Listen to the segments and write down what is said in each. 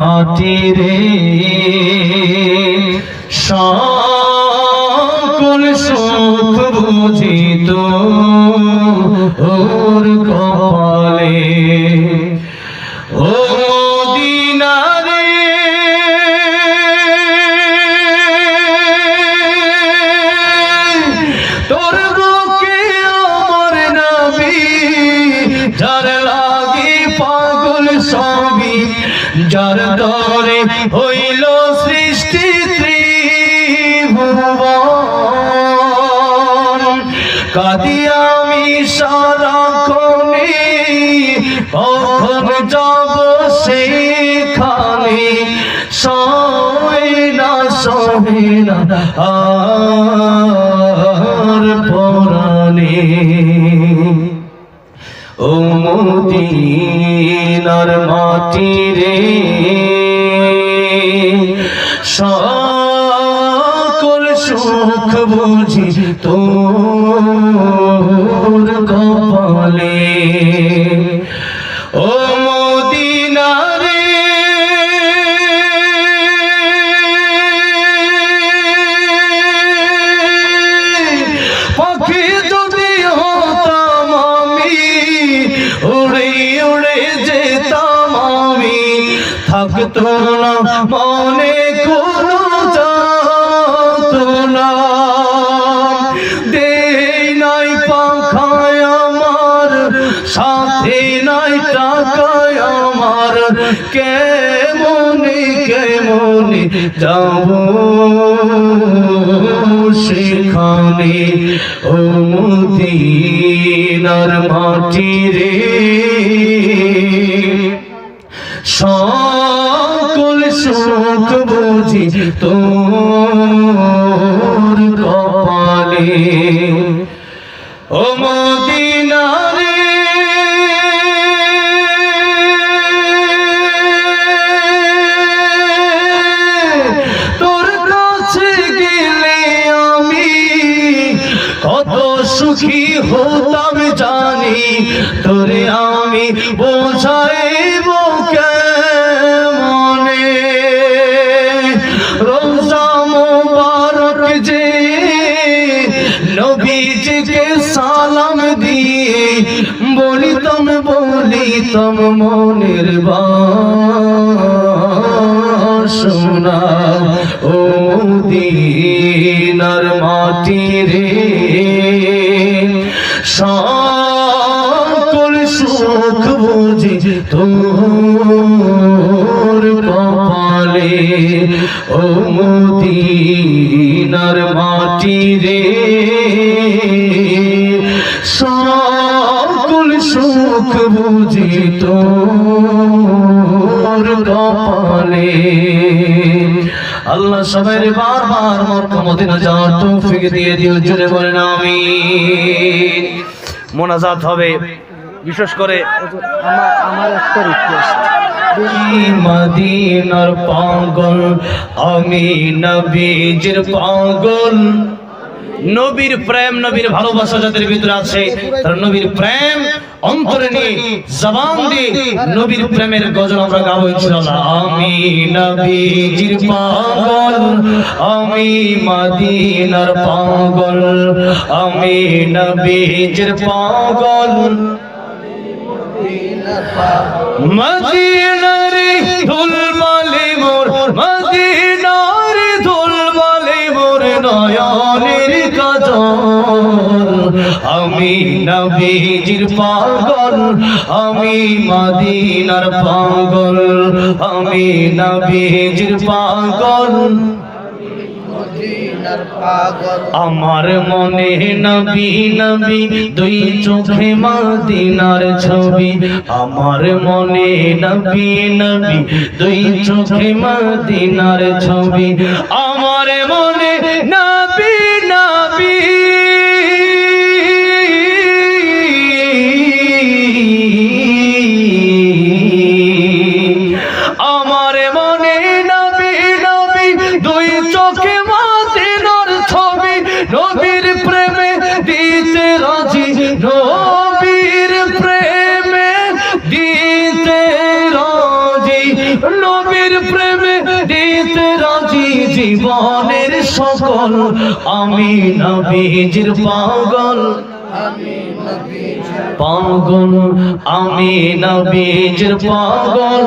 মাটিরে সকল সুখ বুঝিত ওর সারাক্ষণে কখন যাব সেখানে সই না, সহে না, আর পরাণে। ও মদিনার মাটি রে সকল সুখ বুঝি তোর যাব সেখানে ও মদিনার মাটি রে। সকল শোক বুঝি তোর নবীজিকে সালাম দিয়ে বলিতম বলিতম মনের বাসনা ও দিনার মাটি রে। সকল সুখ বুঝি তোর কপালে ও মদিনার মাটি রে। তোর কপালে। আল্লাহ সবাই বারবার মক্কা মদিনা যাওয়ার তৌফিক দিয়ে দিও জুড়ে বলেন আমি মোনাজাত হবে বিশেষ করে আমার আমার একটা রিকোয়েস্ট মদিনার পাগল আমি নবীজির পাগল। নবীর প্রেম, নবীর ভালোবাসা যাদের ভিতরে আছে, তার নবীর প্রেম অন্তরে নিয়ে, জবান দিয়ে নবীর প্রেমের গজল আমরা গাবো ইনশাআল্লাহ। আমি নবীজির পাগল, আমি মদিনার পাগল, আমি নবীজির পাগল। মদিনারে ধুল মালে মোর মোর কাজল। আমি নবীজির পাগল, আমি পাগল, আমি নবীজির পাগল। আমার মনে নবী নবী দুই চোখে মদিনার ছবি। আমার মনে নবী নবী দুই চোখে মদিনার ছবি। আমার মনে নবী সকল আমি নবীজির পাগল। পাগল, আমি নবীজির পাগল।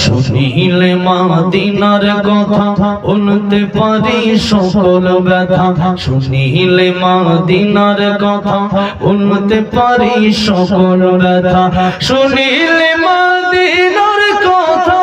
শুনিলে মাদিনার কথা, বলতে পারি সকল ব্যথা। শুনিলে মাদিনার কথা, বলতে পারি সকল ব্যথা। শুনিলে মাদিনার কথা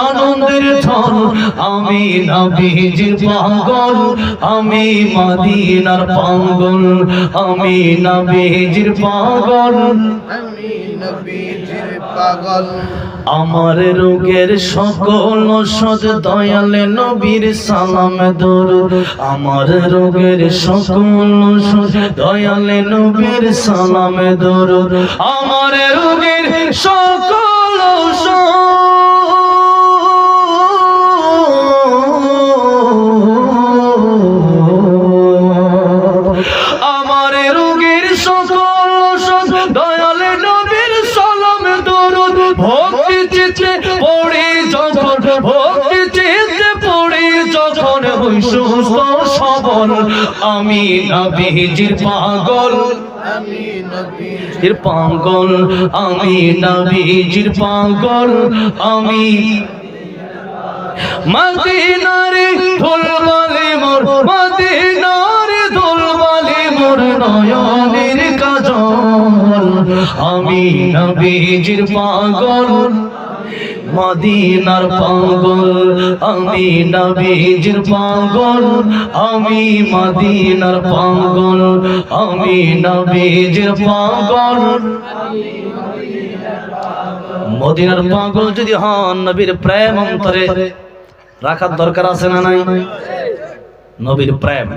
আনন্দের ঝড় আমি নবীজির পাগল, আমি মদিনার পাগল, আমি নবীজির পাগল। আমি নবীজির পাগল আমার রোগের সকল সদ দয়ালে নবীর সালাম দরুদ আমার রোগের সকল সদ দয়ালে নবীর সালাম দরুদ আমার রোগের সকল রোগের সকল ওষুধ নবীর সালাম দরুদ। ভক্তি চিত্তে পড়ে যখন, ভক্তি চিত্তে পড়ে যখন হই সুস্থ সবল। আমি নবীজির পাগল। আমি নবীজির পাগল, আমি নবীজির পাগল। আমি মদিনারে ধুলবালে মোর, মদিনারে ধুলবালে মোর নয়নের কাজল। আমি নবীজির পাগল, মদিনার পাগল। আমি নবীজির পাগল, আমি মদিনার পাগল। আমি নবীজির পাগল। মদিনার পাগল যদি হন নবীর প্রেম অন্তরে রাখার দরকার আছে না নাই? নবীর প্রেম,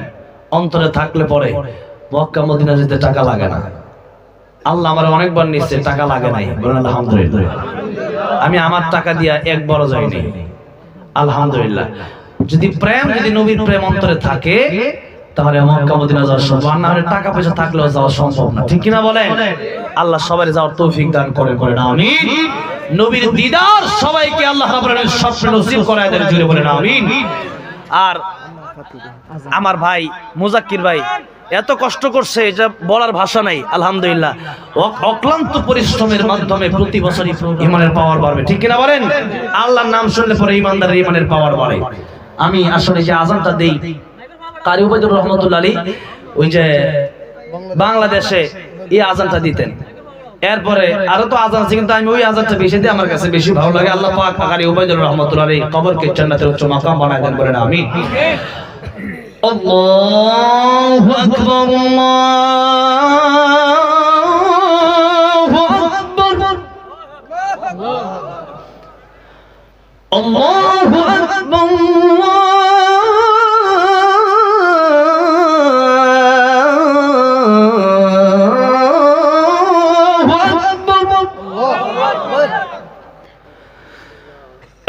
অন্তরে থাকলে পরে মক্কা, মদিনা যেতে টাকা লাগে না। আল্লাহ আমার অনেকবার নিচ্ছে টাকা লাগে নাই। আলহামদুলিল্লাহ। আমি আমার টাকা দিয়া এক বড় যাইনি আলহামদুলিল্লাহ। যদি প্রেম, যদি নবীর প্রেম অন্তরে থাকে, তাহলে মক্কা, মদিনা যাওয়া সম্ভব। আর না হলে টাকা পয়সা থাকলেও যাওয়া সম্ভব না। ঠিক কিনা বলেন? আল্লাহ সবাই যাওয়ার তৌফিক দান করে করেন আমিন। নবীর দিদার সবাইকে আল্লাহ রাব্বুল স্বপ্ন নসিব করায় দেন জুড়ে বলেন, আমিন। আর আমার ভাই মুজাক্কির ভাই এত কষ্ট করছে যা বলার ভাষা নাই, আলহামদুলিল্লাহ। অক্লান্ত পরিশ্রমের মাধ্যমে প্রতি বছরই ইমানের পাওয়ার বাড়বে, ঠিক কিনা বলেন? আল্লাহর নাম শুনলে পরে ইমানদারের ইমানের পাওয়ার বাড়ে। আমি আসলে যে আজানটা দেই, কারি উবাইদুর রহমতুল্লাহ আলী ওই যে বাংলাদেশে এই আজানটা দিতেন। এরপরে আরও তো আজান আছে কিন্তু আমি ওই আজানটা বেশি দিই আমার কাছে বেশি ভালো লাগে। আল্লাহ পাক পাকারি উবাইদুল রহমাতুল্লাহ আলাইহি কবরকে জান্নাতের উচ্চ মাকাম বানায় দেন বলেন আমিন। আল্লাহু আকবার আল্লাহ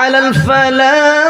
على الفلاح.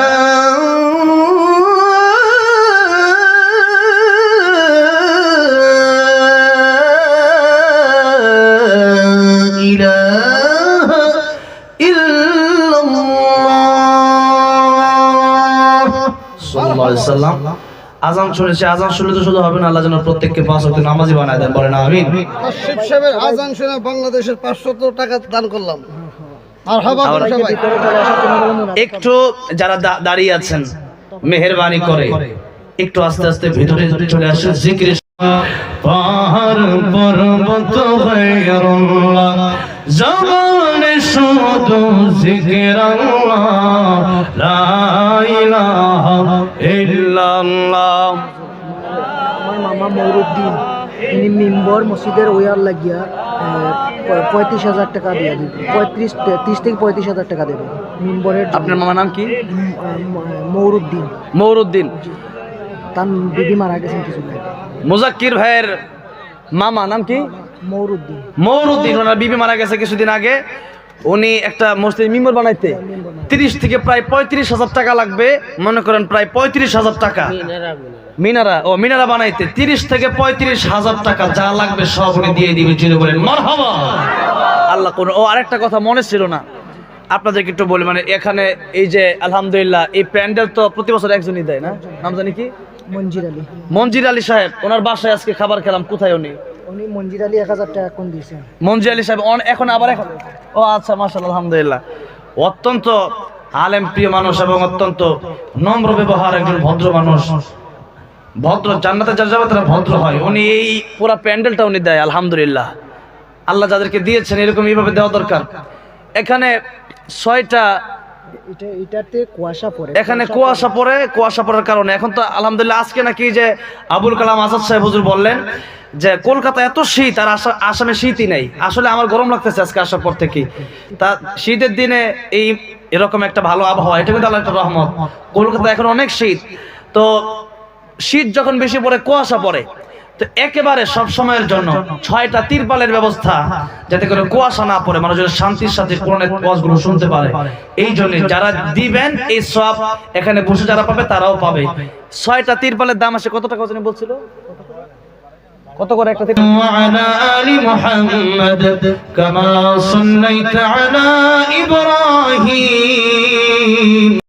শুনেছে আজান শুনলে তো শুধু হবে না আল্লাহ যেন প্রত্যেককে পাঁচ হতে নামাজি বানায় দেন বলেন আমিন। শিব সাহেবের আজান শুনে বাংলাদেশের পাঁচশত টাকা দান করলাম। একটু যারা দাঁড়িয়ে আছেন মেহরবানি করে। একটু আস্তে আস্তে ভিতরে চলে আসে জিকির পাহাড় পর্বত গায়রুল্লাহ জবানে শুধু জিকির আল্লাহ মৌরুদ্দিন তিনি মিম্বর মসজিদের ওয়ার লাগিয়া পঁয়ত্রিশ হাজার টাকা দিয়ে দিবে। পঁয়ত্রিশ তিরিশ থেকে পঁয়ত্রিশ হাজার টাকা দেবে। মিম্বরের। আপনার মামার নাম কি? মৌরুদ্দিন। মৌরুদ্দিন। তার বিবি মারা গেছেন কিছু মুজাক্কির ভাইয়ের মামা নাম কি? মৌরুদ্দিন। মৌরুদ্দিন ওনার বিবি মারা গেছে কিছুদিন আগে। উনি একটা মসজিদ মিম্বর বানাইতে তিরিশ থেকে প্রায় পঁয়ত্রিশ হাজার টাকা লাগবে। মনে করেন প্রায় পঁয়ত্রিশ হাজার টাকা। মিনারা ও মিনারা বানাইতে তিরিশ থেকে পঁয়ত্রিশ হাজার টাকা যা লাগবে সব উনি দিয়ে দিবে। চিনে বলেন মারহাবা! আল্লাহ কোন ও আরেকটা কথা মনে ছিল না। আপনাদেরকে একটু বলি মানে এখানে এই যে আলহামদুলিল্লাহ এই প্যান্ডেল তো প্রতি বছর একজনই দেয় না? নাম জানি কি? মঞ্জির আলী। মঞ্জির আলী সাহেব ওনার বাসায় আজকে খাবার খেলাম কোথায় উনি? উনি মঞ্জির আলী এক হাজার টাকা কোন দিয়েছেন মঞ্জু আলী সাহেব এখন আবার এখন ও আচ্ছা মাসাল আলহামদুলিল্লাহ। অত্যন্ত আলেম, প্রিয় মানুষ এবং অত্যন্ত নম্র ব্যবহার একজন ভদ্র মানুষ। ভদ্র, জান্নাতে যারা যাবে তারা ভদ্র হয়। উনি এই পুরা প্যান্ডেলটা উনি দেয়, আলহামদুলিল্লাহ। আল্লাহ যাদেরকে দিয়েছেন, এরকম এইভাবে দেওয়া দরকার। এখানে ছয়টা এটা এটাতে কুয়াশা পড়ে। এখানে কুয়াশা পড়ে কুয়াশা পড়ার কারণে। এখন তো আলহামদুলিল্লাহ আজকে নাকি যে আবুল কালাম আজাদ সাহেব হুজুর বললেন যে কলকাতা এত শীত আর আসা- আসামে শীতই নেই। আসলে আমার গরম লাগতেছে আজকে আসার পর থেকে। তা শীতের দিনে এই এরকম একটা ভালো আবহাওয়া এটা কিন্তু আল্লাহ একটা রহমত। কলকাতা এখন অনেক শীত। তো শীত যখন বেশি পড়ে কুয়াশা পড়ে। একেবারে সব সময়ের জন্য ছয়টা তিরপালের ব্যবস্থা যাতে করে কুয়াশা না পড়ে মানুষ শান্তির সাথে কোরআনের ওয়াজগুলো শুনতে পারে। এই জন্য যারা দিবেন এই সব এখানে বসে যারা পাবে তারাও পাবে। ছয়টা তিরপালের দাম আসে কত টাকা জানি বলছিল? কত করে একটা আলা আলি মুহাম্মদ কামা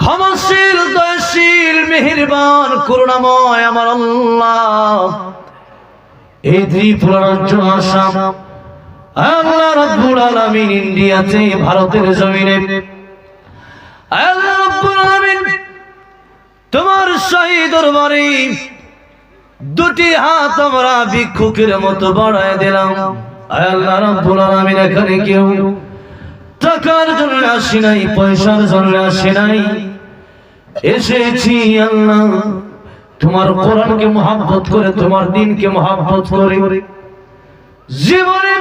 ক্ষমাশীল, দয়াশীল, মেহেরবান, করুণাময় আমার আল্লাহ। এই ত্রিপুরা রাজ্য আসাম আল্লাহ রাব্বুল আলামিন, ইন্ডিয়াতে, ভারতের জমিনে। আল্লাহ রাব্বুল আলামিন, তোমার শাহী দরবারে দুটি হাত আমরা ভিক্ষুকের মতো বাড়ায় দিলাম। আল্লাহ রাব্বুল আলামিন, এখানে কেউ টাকার জন্য আসি নাই, পয়সার জন্য আসি নাই। এসেছি আল্লাহ, তোমার কোরআনকে মহাব্বত করে, তোমার দিনকে মহাব্বত করে। জীবনে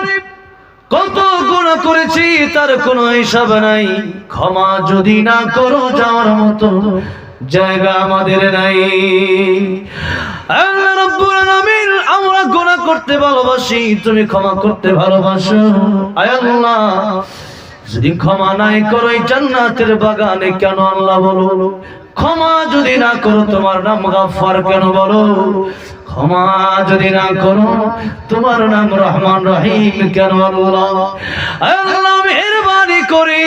কত গুণ করেছি, তার কোনো হিসাব নাই। ক্ষমা যদি না করো যাওয়ার মতো জায়গা আমাদের নাই। আমরা গুনাহ করতে ভালোবাসি, তুমি ক্ষমা করতে ভালোবাসো। আয় আল্লাহ যদি ক্ষমা নাই করো এই জান্নাতের বাগানে কেন আল্লাহ বলো? ক্ষমা যদি না করো, তোমার নাম গাফফার কেন বলো? ক্ষমা যদি না করো, তোমার নাম রহমান রহিম কেন আল্লাহ আল্লাহ, মেহরবানি করে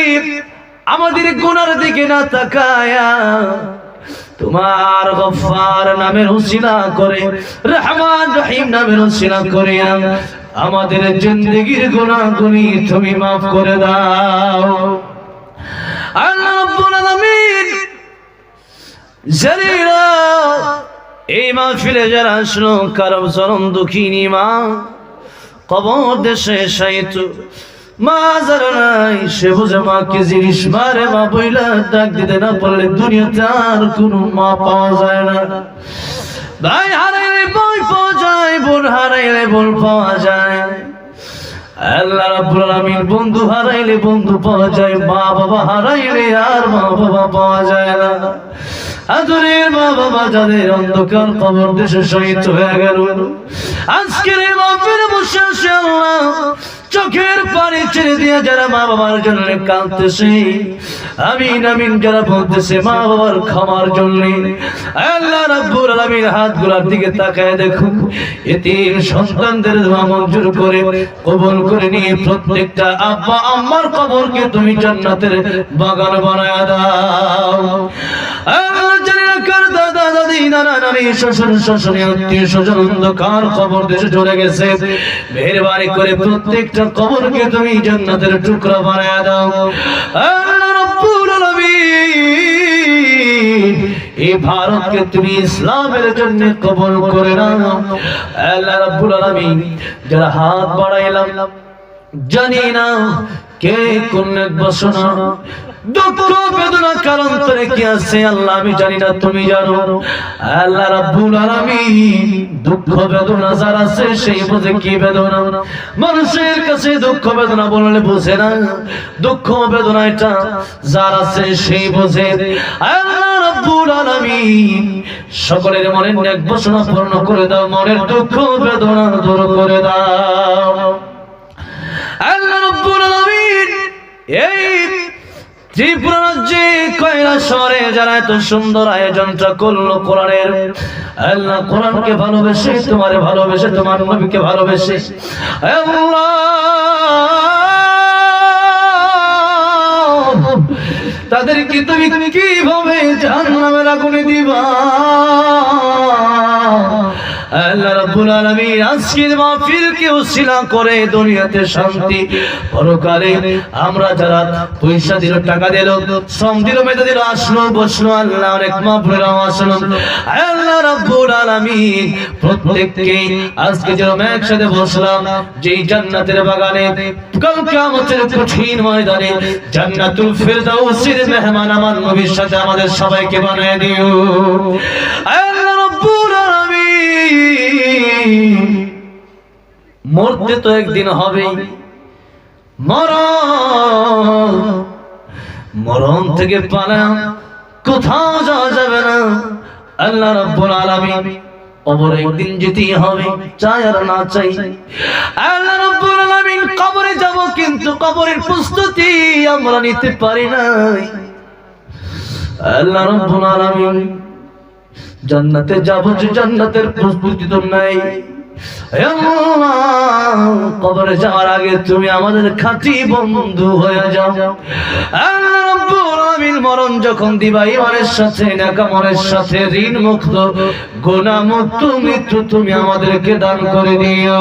আমাদের গুনার দিকে না তাকায়া তোমার গফার নামের উসিলা করে, রহমান রহিম নামের উসিলা করে আমাদের জিন্দগির গুনাহগুলি তুমি মাফ করে দাও। এই মাহফিলে যারা আসলো, কারও চরম দুঃখিনী মা, কবর দেশে সাইত মা যারা নাই, সে বুঝে মা কি জিনিস? মারে মা বইলা ডাক দিতে না পারলে দুনিয়াতে আর কোনো মা পাওয়া যায় না। ভাই হারাইলে বই পাওয়া যায় বোন হারাইলে বোন পাওয়া যায় আল্লাহ রাব্বুল আলামিন বন্ধু হারাইলে বন্ধু পাওয়া যায় মা বাবা হারাইলে আর মা বাবা পাওয়া যায় না। আদরের মা বাবা যাদের অন্ধকার কবর দেশে শহীদ হয়ে গেল, আজকের এই মাহফিলে বসে আল্লাহ চোখের পানি ছেড়ে দিয়ে যারা মা বাবার জন্য কাঁদতেছে, আমিন আমিন যারা বলতেছে, মা বাবার ক্ষমার জন্য। আল্লাহ রাব্বুল আলামিন দিকে তাকায় এতিম সন্তানদের দোয়া মঞ্জুর করে, কবুল করে নিয়ে প্রত্যেকটা আব্বা আম্মার কবরকে তুমি জান্নাতের বাগান বানায় দাও। আল্লাহ কার দাদা ভারতকে তুমি ইসলামের জন্য কবল করে নাও। যারা হাত বাড়াইলাম, জানি না কে কোন বসনা দুঃখ কারণ কি আছে, আল্লাহ, আমি জানি না, তুমি জানো। আল্লাহ দুঃখ বেদনা যার আছে, সেই বোঝে কি বেদনা? মানুষের কাছে দুঃখ বেদনা বললে বোঝে না। দুঃখ বেদনা এটা যার আছে, সেই বোঝে। আল্লাহ সকলের মনের এক বসনা পূর্ণ করে দাও, মনের দুঃখ বেদনা দূর করে দাও। আল্লাহ রাব্বুল আলামিন এই ত্রিপুরা রাজ্যে কয়লা শহরে যারা এত সুন্দর আয়োজনটা করল কোরআনের, আল্লাহ কোরআনকে ভালোবেসে, তোমারে ভালোবেসে, তোমার নবীকে ভালোবেসে। তাদেরকে তুমি কীভাবে জাহান্নামের আগুনে দিবা? প্রত্যেককে আজকে যেরকম একসাথে বসলাম জান্নাতের বাগানে কঠিন ময়দানে, জান্নাতুল মেহমান আমার নবীর সাথে আমাদের সবাইকে বানায় দিও। মরতে তো একদিন হবে মরণ মরণ থেকে পালা, কোথাও যাওয়া যাবে না। আল্লাহ রাব্বুল আলামিন কবর একদিন যেতেই হবে, চাই আর না চাই। আল্লাহ রাব্বুল আলামিন কবরে যাব, কিন্তু কবরের প্রস্তুতি আমরা নিতে পারি নাই। আল্লাহ রাব্বুল আলামিন জান্নাতে যাব যে জান্নাতের প্রস্তুতি তো নাই। কবরে যাওয়ার আগে তুমি আমাদের খাঁটি বন্ধু হয়ে যাও। মরণ যখন দিবা ইমানের সাথে নাকামরের সাথে ঋণ মুক্ত গুনাহ মুক্ত মৃত্যু তুমি আমাদেরকে দান করে দিও।